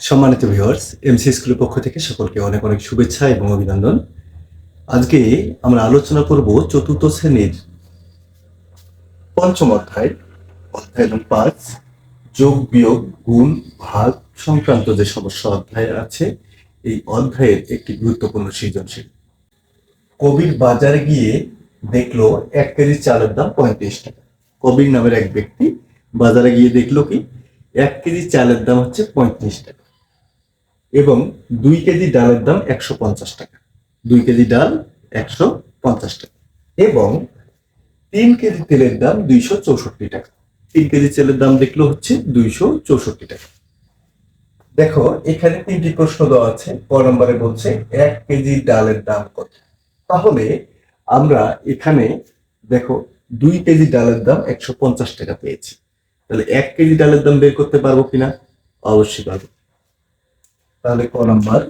সম্মানিত viewers MC স্কুলের পক্ষ থেকে সকলকে অনেক অনেক শুভেচ্ছা এবং অভিনন্দন। আজকে আমরা আলোচনা করব চতুর্থ শ্রেণির পঞ্চম অধ্যায় অধ্যায় নং পাঁচ, যোগ, বিয়োগ, গুণ, ভাগ সংক্রান্ত যে সমস্যা অধ্যায় আছে, এই অধ্যায়ের একটি গুরুত্বপূর্ণ সৃজনশীল। কবির বাজারে গিয়ে দেখল এক কেজি চালের দাম পঁয়ত্রিশ টাকা। কবির নামের এক ব্যক্তি বাজারে গিয়ে দেখল কি, এক কেজি চালের দাম হচ্ছে পঁয়ত্রিশ টাকা। এবং দুই কেজি ডালের দাম একশো পঞ্চাশ টাকা। দুই কেজি ডাল একশো পঞ্চাশ টাকা এবং তিন কেজি তেলের দাম দুইশো চৌষট্টি টাকা। তিন কেজি তেলের দাম দেখল হচ্ছে দুইশো চৌষট্টি টাকা। দেখো, এখানে তিনটি প্রশ্ন দেওয়া আছে। ক নম্বরে বলছে এক কেজি ডালের দাম কত? তাহলে আমরা এখানে দেখো, দুই কেজি ডালের দাম একশো পঞ্চাশ টাকা পেয়েছি। তাহলে এক কেজি ডালের দাম বের করতে পারব কিনা? অবশ্যই পারব। তাহলে ক নাম্বার?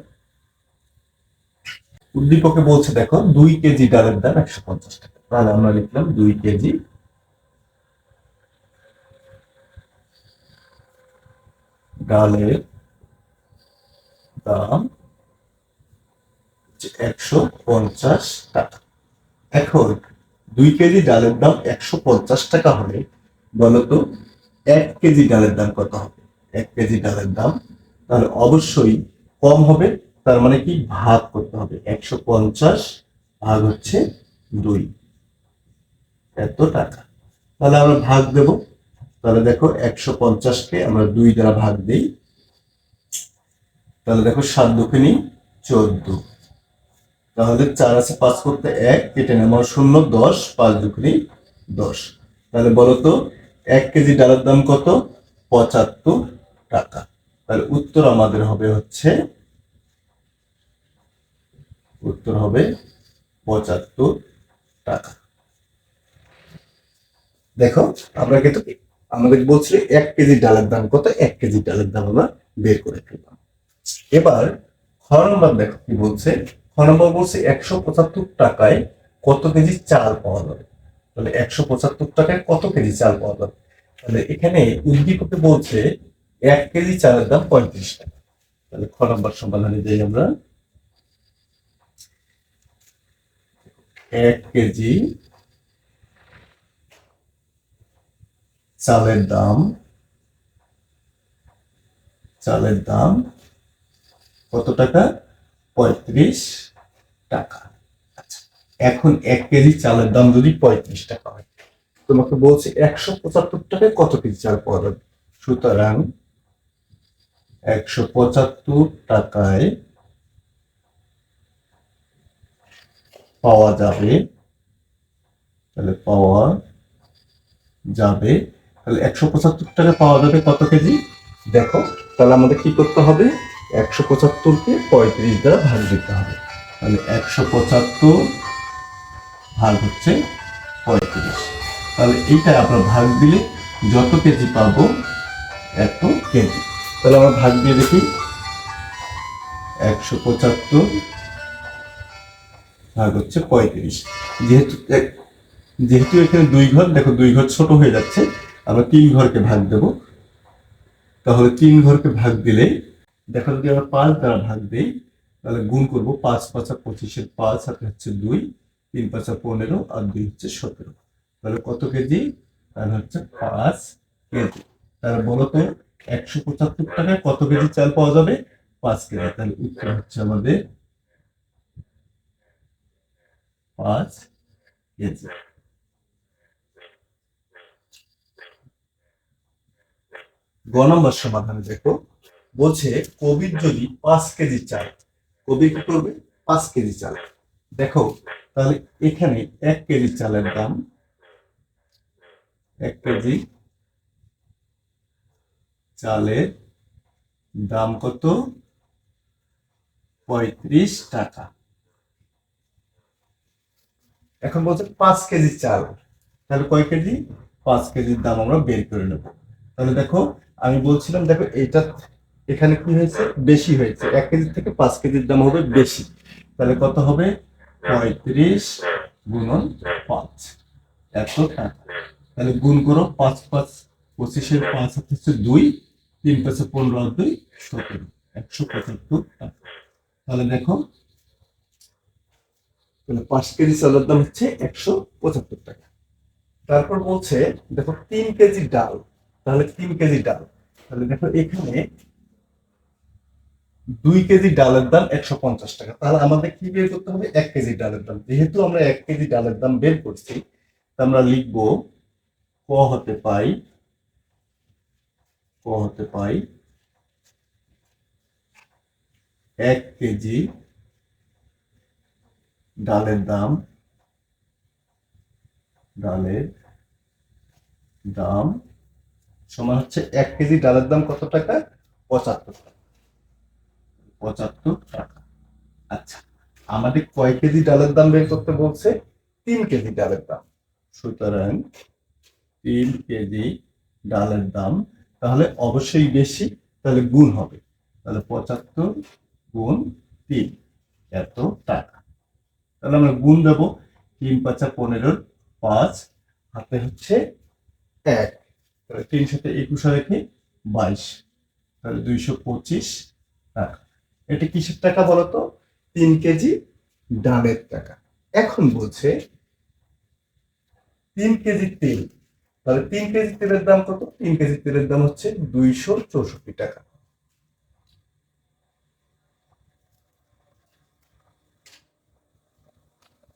উদ্দীপকে বলছে, দেখো, দুই কেজি ডালের দাম একশো পঞ্চাশ টাকা। তাহলে আমরা লিখলাম দুই কেজি ডালের দাম একশো পঞ্চাশ টাকা। এখন দুই কেজি ডালের দাম একশো পঞ্চাশ টাকা হলে বলতো, এক কেজি ডালের দাম কত হবে? এক কেজি ডালের দাম তাহলে অবশ্যই কম হবে, তার মানে কি ভাগ করতে হবে। একশো পঞ্চাশ ভাগ হচ্ছে দুই। এত টাকা। তাহলে আমরা ভাগ দেব। তাহলে দেখো একশো পঞ্চাশকে আমরা দুই দ্বারা ভাগ দিই। তাহলে দেখো সাত দুখিনি চোদ্দ। তাহলে চার আছে পাঁচ করতে এক, কেটে নেব শূন্য, দশ, পাঁচ দুখিনি দশ। তাহলে বলো তো, এক কেজি ডালের দাম কত? পঁচাত্তর টাকা। তাহলে উত্তর আমাদের হবে হচ্ছে, উত্তর হবে পঁচাত্তর টাকা। দেখো, আমরা কিন্তু আমাদের বলছিল এক কেজি ডালের দাম কত? এক কেজি ডালের দাম আমরা বের করে ফেললাম। এবার খ দেখো কি বলছে? খ বলছে একশো পঁচাত্তর টাকায় কত কেজি চাল পাওয়া যাবে? তাহলে একশো পঁচাত্তর টাকায় কত কেজি চাল পাওয়া যাবে? তাহলে এখানে উদ্দীপকে বলছে এক কেজি চালের দাম পঁয়ত্রিশ টাকা। তাহলে খ নম্বর সমাধানে যাই আমরা। এক কেজি চালের দাম চালের দাম কত টাকা? পঁয়ত্রিশ টাকা। আচ্ছা এখন এক কেজি চালের দাম যদি পঁয়ত্রিশ টাকা হয়, তোমাকে বলছে একশো পঁচাত্তর টাকায় কত কেজি চাল পাওয়া যাবে? সুতরাং একশো পঁচাত্তর টাকায় পাওয়া যাবে। তাহলে পাওয়া যাবে। তাহলে একশো পঁচাত্তর টাকা পাওয়া যাবে কত কেজি? দেখো, তাহলে আমাদের কি করতে হবে? একশো পঁচাত্তরকে পঁয়ত্রিশ দ্বারা ভাগ দিতে হবে। তাহলে একশো পঁচাত্তর ভাগ হচ্ছে পঁয়ত্রিশ। তাহলে এইটা আমরা ভাগ দিলে যত কেজি পাবো এত কেজি। তাহলে আমরা ভাগ দিয়ে দেখি। একশো পঁচাত্তর ভাগ হচ্ছে পঁয়ত্রিশ। যেহেতু যেহেতু এখানে দুই ঘর, দেখো দুই ঘর ছোট হয়ে যাচ্ছে, আমরা তিন ঘরকে ভাগ দেব। তাহলে তিন ঘরকে ভাগ দিলে, দেখো যদি আমরা পাঁচ দ্বারা ভাগ দিই, তাহলে গুণ করব পাঁচ পাঁচা পঁচিশের পাঁচ হাতে হচ্ছে দুই, তিন পাঁচা পনেরো, আর দুই হচ্ছে সতেরো। তাহলে কত কেজি? তাহলে হচ্ছে পাঁচ কেজি। তাহলে বলো তো একশো পঁচাত্তর টাকায় কত কেজি চাল পাওয়া যাবে? পাঁচ কেজি। তাহলে উত্তর হচ্ছে আমাদের পাঁচ কেজি। গ নম্বর সমাধানে দেখো, বলছে কবির যদি পাঁচ কেজি চাল কবি কি করবে? পাঁচ কেজি চাল। দেখো, তাহলে এখানে এক কেজি চালের দাম এক কেজি চালের দাম কত? পঁয়ত্রিশ টাকা। এখন বলছে পাঁচ কেজি চাল। তাহলে কয় কেজি? পাঁচ কেজির দাম আমরা বের করে নেব। তাহলে দেখো, আমি বলছিলাম, দেখো, এটা এখানে কি হয়েছে? বেশি হয়েছে। এক কেজি থেকে পাঁচ কেজির দাম হবে বেশি। তাহলে কত হবে? পঁয়ত্রিশ গুণন পাঁচ। এত টাকা। তাহলে গুণ করো, পাঁচ পাঁচ পঁচিশের পাঁচ হচ্ছে দুই। তিন পাঁচে পনেরো আর দুই, সতেরো, একশো পঁচাত্তর তাহলে দেখো, তাহলে পাঁচ কেজি চালের দাম হচ্ছে একশো পঁচাত্তর টাকা। তারপর বলছে, দেখো, তিন কেজি ডাল। তাহলে তিন কেজি ডাল। তাহলে দেখো, এখানে দুই কেজি ডালের দাম একশো পঞ্চাশ টাকা। তাহলে আমাদের কি বের করতে হবে? এক কেজি ডালের দাম। যেহেতু আমরা এক কেজি ডালের দাম বের করছি আমরা লিখব, ক হতে পাই ক হতে পাই। এক কেজি ডালের দাম ডালের দাম সমান হচ্ছে এক কেজি ডালের দাম কত টাকা? পঁচাত্তর টাকা। পঁচাত্তর টাকা। আচ্ছা আমাদের কয় কেজি ডালের দাম বের করতে বলছে? তিন কেজি ডালের দাম। সুতরাং তিন কেজি ডালের দাম তাহলে অবশ্যই বেশি, তাহলে গুণ হবে। তাহলে পঁচাত্তর গুণ তিন, এত টাকা। তাহলে আমরা গুণ দেবো তিন পাঁচা পনেরোর পাঁচ, হাতে হচ্ছে এক। তাহলে তিন সাথে একুশ রেখে বাইশ। তাহলে দুইশো পঁচিশ টাকা। এটা কিসের টাকা বলতো? তিন কেজি ডালের টাকা। এখন বলছে, তিন কেজি তেল। তাহলে তিন কেজি তেলের দাম কত? তিন কেজি তেলের দাম হচ্ছে দুইশো চৌষট্টি টাকা।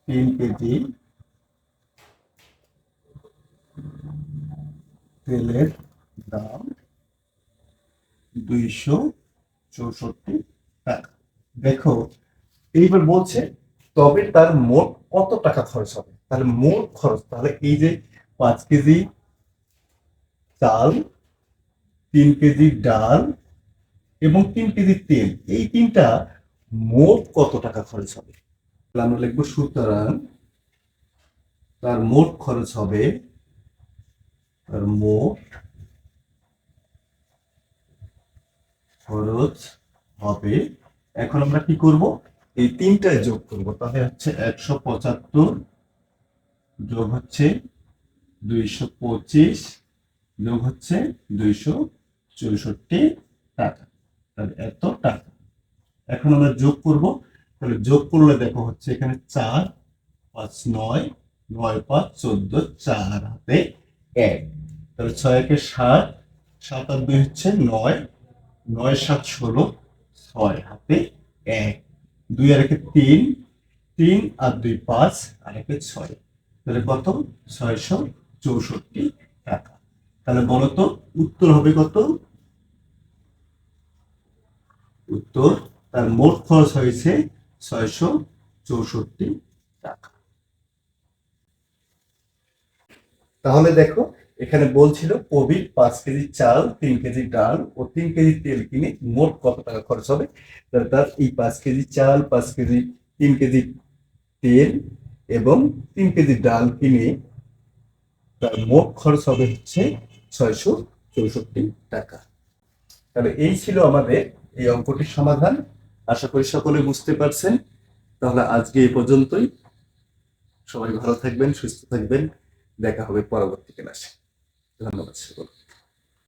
তিন কেজি তেলের দাম দুইশো চৌষট্টি টাকা। দেখো, এইবার বলছে, তবে তার মোট কত টাকা খরচ হবে? তাহলে মোট খরচ, তাহলে এই যে পাঁচ কেজি চাল, তিন কেজি ডাল এবং তিন কেজি তেল। এই তিনটা মোট কত টাকা খরচ হবে? আমরা লিখব সুতরাং তার মোট খরচ হবে, তার মোট খরচ হবে, এখন আমরা কি করব? এই তিনটায় যোগ করব। তাহলে হচ্ছে একশো পঁচাত্তর যোগ হচ্ছে দুইশো পঁচিশ যোগ হচ্ছে দুইশো চৌষট্টি টাকা। তাহলে এত টাকা। এখন আমরা যোগ করব। তাহলে যোগ করলে দেখো হচ্ছে এখানে চার, পাঁচ, নয় নয়, পাঁচ, চোদ্দ, চার হাতে এক। তাহলে ছয় একে সাত সাত আর দুই হচ্ছে নয় নয়, সাত, ষোলো, ছয় হাতে এক। দুই আর একে তিন তিন আর দুই, পাঁচ, আর একে ছয়। তাহলে কত? ছয়শো চৌষট্টি টাকা। তাহলে বলো তো, উত্তর হবে কত? উত্তর, তার মোট খরচ হয়েছে ছয়শো চৌষট্টি টাকা। তাহলে দেখো, এখানে বলছিল কবির পাঁচ কেজি চাল, তিন কেজি ডাল ও তিন কেজি তেল কিনে মোট কত টাকা খরচ হবে? তাহলে তার এই পাঁচ কেজি চাল, পাঁচ কেজি, তিন কেজি তেল এবং তিন কেজি ডাল কিনে তার মোট খরচ হবে হচ্ছে ছয়শো চৌষট্টি টাকা। তাহলে এই ছিল আমাদের এই অঙ্কটির সমাধান। আশা করি সকলে বুঝতে পারছেন। তাহলে আজকে এই পর্যন্তই। সবাই ভালো থাকবেন, সুস্থ থাকবেন। দেখা হবে পরবর্তী ক্লাসে। ধন্যবাদ সকল